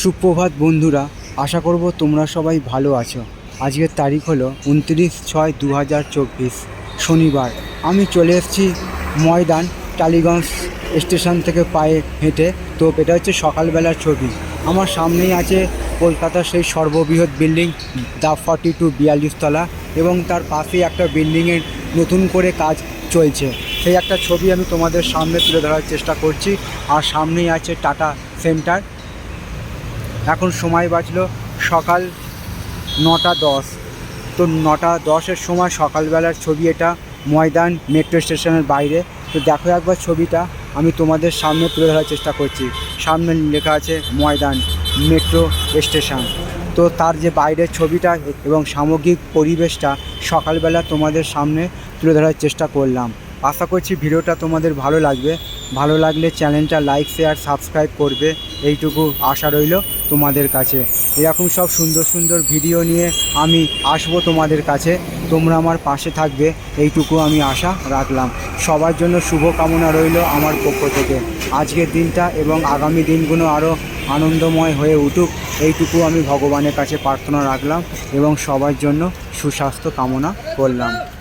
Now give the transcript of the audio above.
সুপ্রভাত বন্ধুরা, আশা করব তোমরা সবাই ভালো আছো। আজকের তারিখ হলো উনত্রিশ ছয় দু হাজার চব্বিশ, শনিবার। আমি চলে এসেছি ময়দান, টালিগঞ্জ স্টেশন থেকে পায়ে হেঁটে। তো এটা হচ্ছে সকালবেলার ছবি। আমার সামনেই আছে কলকাতার সেই সর্ববৃহৎ বিল্ডিং, দা ফর্টি টু বিয়াল্লিশতলা এবং তার পাশেই একটা বিল্ডিংয়ের নতুন করে কাজ চলছে। সেই একটা ছবি আমি তোমাদের সামনে তুলে ধরার চেষ্টা করছি। আর সামনেই আছে টাটা সেন্টার। এখন সময় বাজলো সকাল নটা দশ। তো নটা দশের সময় সকালবেলার ছবি এটা ময়দান মেট্রো স্টেশনের বাইরে। তো দেখো একবার ছবিটা, আমি তোমাদের সামনে তুলে ধরার চেষ্টা করছি। সামনে লেখা আছে ময়দান মেট্রো স্টেশন। তো তার যে বাইরের ছবিটা এবং সামগ্রিক পরিবেশটা সকালবেলা তোমাদের সামনে তুলে ধরার চেষ্টা করলাম। আশা করছি ভিডিওটা তোমাদের ভালো লাগবে। ভালো লাগলে চ্যানেলটা লাইক, শেয়ার, সাবস্ক্রাইব করবে। এইটুকু আশা রইল। তোমাদের কাছে। এরকম সব সুন্দর সুন্দর ভিডিও নিয়ে আমি আসব তোমাদের কাছে। তোমরা আমার পাশে থাকবে। এইটুকু আমি আশা রাখলাম। সবার জন্য শুভ কামনা রইল আমার পক্ষ থেকে। আজকের দিনটা এবং আগামী দিনগুলো আরও আনন্দময় হয়ে উঠুক, এইটুকু আমি ভগবানের কাছে প্রার্থনা রাখলাম এবং সবার জন্য সুস্বাস্থ্য কামনা করলাম।